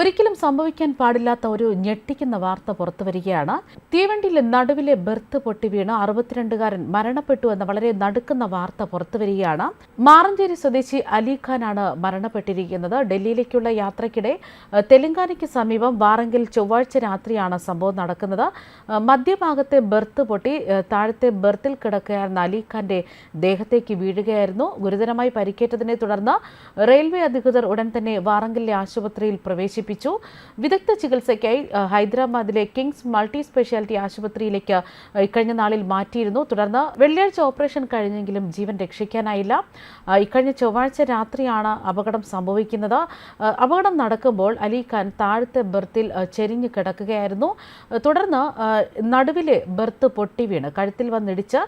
ഒരിക്കലും സംഭവിക്കാൻ പാടില്ലാത്ത ഒരു ഞെട്ടിക്കുന്ന വാർത്ത പുറത്തുവരികയാണ് തീവണ്ടിയിലെ നടുവിലെ ബെർത്ത് പൊട്ടി വീണ് അറുപത്തിരണ്ടുകാരൻ മരണപ്പെട്ടു എന്ന വളരെ നടുക്കുന്ന വാർത്ത പുറത്തുവരികയാണ് മാറഞ്ചേരി സ്വദേശി അലിഖാനാണ് മരണപ്പെട്ടിരിക്കുന്നത്. ഡൽഹിയിലേക്കുള്ള യാത്രയ്ക്കിടെ തെലങ്കാനയ്ക്ക് സമീപം വാറങ്കിൽ ചൊവ്വാഴ്ച രാത്രിയാണ് സംഭവം നടക്കുന്നത്. മധ്യഭാഗത്തെ ബെർത്ത് പൊട്ടി താഴത്തെ ബെർത്തിൽ കിടക്കുകയായിരുന്ന അലിഖാന്റെ ദേഹത്തേക്ക് വീഴുകയായിരുന്നു. ഗുരുതരമായി പരിക്കേറ്റതിനെ തുടർന്ന് റെയിൽവേ അധികൃതർ ഉടൻ തന്നെ വാറങ്കലിലെ ആശുപത്രിയിൽ പ്രവേശിപ്പിച്ചു. വിദഗ്ധ ചികിത്സയ്ക്കായി ഹൈദരാബാദിലെ കിങ്സ് മൾട്ടി സ്പെഷ്യാലിറ്റി ആശുപത്രിയിലേക്ക് ഇക്കഴിഞ്ഞ നാളിൽ മാറ്റിയിരുന്നു. തുടർന്ന് വെള്ളിയാഴ്ച ഓപ്പറേഷൻ കഴിഞ്ഞെങ്കിലും ജീവൻ രക്ഷിക്കാനായില്ല. ഇക്കഴിഞ്ഞ ചൊവ്വാഴ്ച രാത്രിയാണ് അപകടം സംഭവിക്കുന്നത്. അപകടം നടക്കുമ്പോൾ അലിഖാൻ താഴത്തെ ബെർത്തിൽ ചെരിഞ്ഞ് കിടക്കുകയായിരുന്നു. തുടർന്ന് നടുവിലെ ബർത്ത് പൊട്ടി വീണ്. കഴുത്തിൽ വന്നിടിച്ച്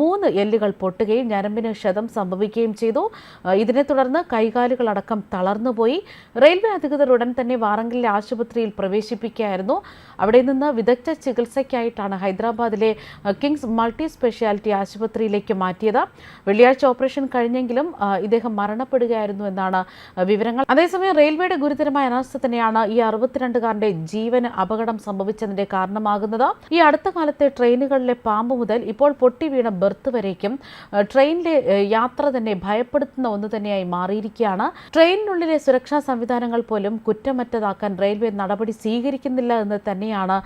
മൂന്ന് എല്ലുകൾ പൊട്ടുകയും ഞരമ്പിന് ക്ഷതം സംഭവിക്കുകയും ചെയ്തു. ഇതിനെ തുടർന്ന് കൈകാലുകളടക്കം തളർന്നുപോയി. റെയിൽവേ അധികൃതർ ഉടൻ തന്നെ വാറങ്കലിലെ ആശുപത്രിയിൽ പ്രവേശിപ്പിക്കുകയായിരുന്നു. അവിടെ നിന്ന് വിദഗ്ധ ചികിത്സയ്ക്കായിട്ടാണ് ഹൈദരാബാദിലെ കിങ്സ് മൾട്ടി സ്പെഷ്യാലിറ്റി ആശുപത്രിയിലേക്ക് മാറ്റിയത്. വെള്ളിയാഴ്ച ഓപ്പറേഷൻ കഴിഞ്ഞെങ്കിലും ഇദ്ദേഹം മരണപ്പെടുകയായിരുന്നു എന്നാണ് വിവരങ്ങൾ. അതേസമയം റെയിൽവേയുടെ ഗുരുതരമായ അനാസ്ഥ തന്നെയാണ് ഈ അറുപത്തിരണ്ടുകാരന്റെ ജീവന് അപകടം സംഭവിച്ചതിന്റെ കാരണമാകുന്നത്. ഈ അടുത്ത കാലത്തെ ട്രെയിനുകളിലെ പാമ്പ് മുതൽ ഇപ്പോൾ പൊട്ടി വീണ ബെർത്ത് വരേക്കും ട്രെയിനിലെ യാത്ര തന്നെ ഭയപ്പെടുത്തുന്ന ഒന്ന് തന്നെയായി മാറിയിരിക്കുകയാണ്. ട്രെയിനിനുള്ളിലെ സുരക്ഷാ സംവിധാനങ്ങൾ പോലും കുറ്റമറ്റതാക്കാൻ റെയിൽവേ നടപടി സ്വീകരിക്കുന്നില്ല എന്ന് തന്നെയാണ്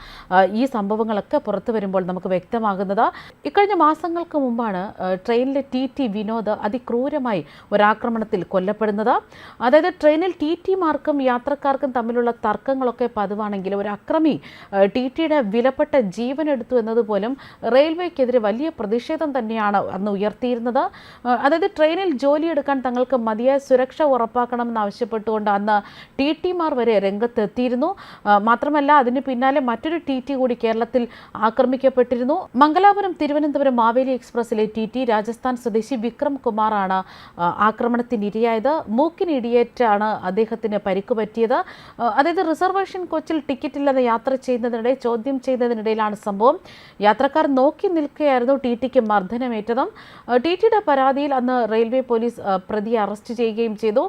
ഈ സംഭവങ്ങളൊക്കെ പുറത്തു വരുമ്പോൾ നമുക്ക് വ്യക്തമാകുന്നത്. ഇക്കഴിഞ്ഞ മാസങ്ങൾക്ക് മുമ്പാണ് ട്രെയിനിലെ ടി ടി വിനോദ് അതിക്രൂരമായി ഒരാക്രമണത്തിൽ കൊല്ലപ്പെടുന്നത്. അതായത് ട്രെയിനിൽ ടി മാർക്കും യാത്രക്കാർക്കും തമ്മിലുള്ള തർക്കങ്ങളൊക്കെ പതിവാണെങ്കിൽ ഒരു അക്രമി ടി ടിയുടെ വിലപ്പെട്ട ജീവൻ എടുത്തു എന്നതുപോലും റെയിൽവേക്കെതിരെ വലിയ പ്രതിഷേധം തന്നെയാണ് അന്ന് ഉയർത്തിയിരുന്നത്. അതായത് ട്രെയിനിൽ ജോലിയെടുക്കാൻ തങ്ങൾക്ക് മതിയായ സുരക്ഷ ഉറപ്പാക്കണമെന്ന് ആവശ്യപ്പെട്ടുകൊണ്ട് അന്ന് ടി ടിമാർ വരെ രംഗത്തെത്തിയിരുന്നു. മാത്രമല്ല അതിന് പിന്നാലെ മറ്റൊരു ടി ടി കൂടി കേരളത്തിൽ ആക്രമിക്കപ്പെട്ടിരുന്നു. മംഗലാപുരം തിരുവനന്തപുരം മാവേലി എക്സ്പ്രസിലെ ടി ടി രാജസ്ഥാൻ സ്വദേശി വിക്രം കുമാറാണ് ആക്രമണത്തിന് ഇരയായത് മൂക്കിനിടിയേറ്റാണ് അദ്ദേഹത്തിന് പരിക്ക് പറ്റിയത് അതായത് റിസർവേഷൻ കോച്ചിൽ ടിക്കറ്റ് ഇല്ലാതെ യാത്ര ചെയ്യുന്നതിനിടെ ചോദ്യം ചെയ്യുന്നതിനിടയിലാണ് സംഭവം. യാത്രക്കാർ നോക്കി നിൽക്കുകയായിരുന്നു ടി ടിക്ക് മർദ്ദനമേറ്റതും. ടി ടിയുടെ പരാതിയിൽ അന്ന് റെയിൽവേ പോലീസ് പ്രതിയെ അറസ്റ്റ് ചെയ്യുകയും ചെയ്തു.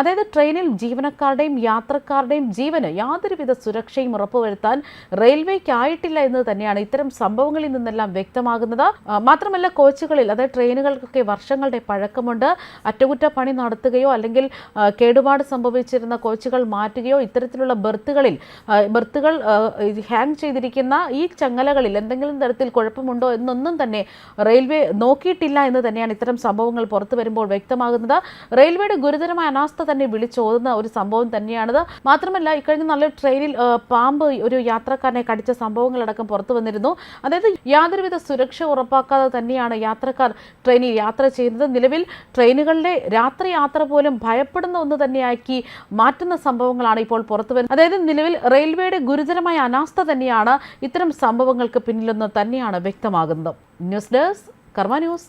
അതായത് ട്രെയിനിൽ ജീവനക്കാരുടെയും യാത്രക്കാരുടെയും ജീവന് യാതൊരുവിധ സുരക്ഷയും ഉറപ്പുവരുത്താൻ റെയിൽവേക്കായിട്ടില്ല എന്ന് തന്നെയാണ് ഇത്തരം സംഭവങ്ങളിൽ നിന്നെല്ലാം വ്യക്തമാകുന്നത്. മാത്രമല്ല കോച്ചുകളിൽ അതായത് ട്രെയിനുകൾക്കൊക്കെ വർഷങ്ങളുടെ പഴക്കമുണ്ട്. അറ്റകുറ്റപ്പണി നടത്തുകയോ അല്ലെങ്കിൽ കേടുപാട് സംഭവിച്ചിരുന്ന കോച്ചുകൾ മാറ്റുകയോ ഇത്തരത്തിലുള്ള ബെർത്തുകളിൽ ബർത്തുകൾ ഹാങ് ചെയ്തിരിക്കുന്ന ഈ ചങ്ങലകളിൽ എന്തെങ്കിലും തരത്തിൽ കുഴപ്പമുണ്ടോ എന്നൊന്നും തന്നെ റെയിൽവേ നോക്കിയിട്ടില്ല എന്ന് തന്നെയാണ് ഇത്തരം സംഭവങ്ങൾ പുറത്തു വരുമ്പോൾ വ്യക്തമാകുന്നത്. റെയിൽവേയുടെ ഗുരുതരമായ അനാസ്ഥ തന്നെ വിളിച്ചോതുന്ന ഒരു സംഭവം തന്നെയാണിത് മാത്രമല്ല ഇക്കഴിഞ്ഞ നല്ല ട്രെയിനിൽ പാമ്പ് ഒരു യാത്രക്കാരനെ കടിച്ച സംഭവങ്ങളടക്കം പുറത്തു വന്നിരുന്നു. അതായത് യാതൊരുവിധ സുരക്ഷ ഉറപ്പാക്കാതെ തന്നെയാണ് യാത്രക്കാർ ട്രെയിനിൽ യാത്ര ചെയ്യുന്നത്. നിലവിൽ ട്രെയിനുകളിലെ രാത്രി യാത്ര പോലും ഭയപ്പെടുന്ന ഒന്ന് തന്നെയാക്കി മാറ്റുന്ന സംഭവങ്ങളാണ് ഇപ്പോൾ പുറത്തു വരുന്നത്. അതായത് നിലവിൽ റെയിൽവേയുടെ ഗുരുതരമായ അനാസ്ഥ തന്നെയാണ് ഇത്തരം സംഭവങ്ങൾക്ക് പിന്നിലെന്ന് തന്നെയാണ് വ്യക്തമാകുന്നത്. News desk Karma news.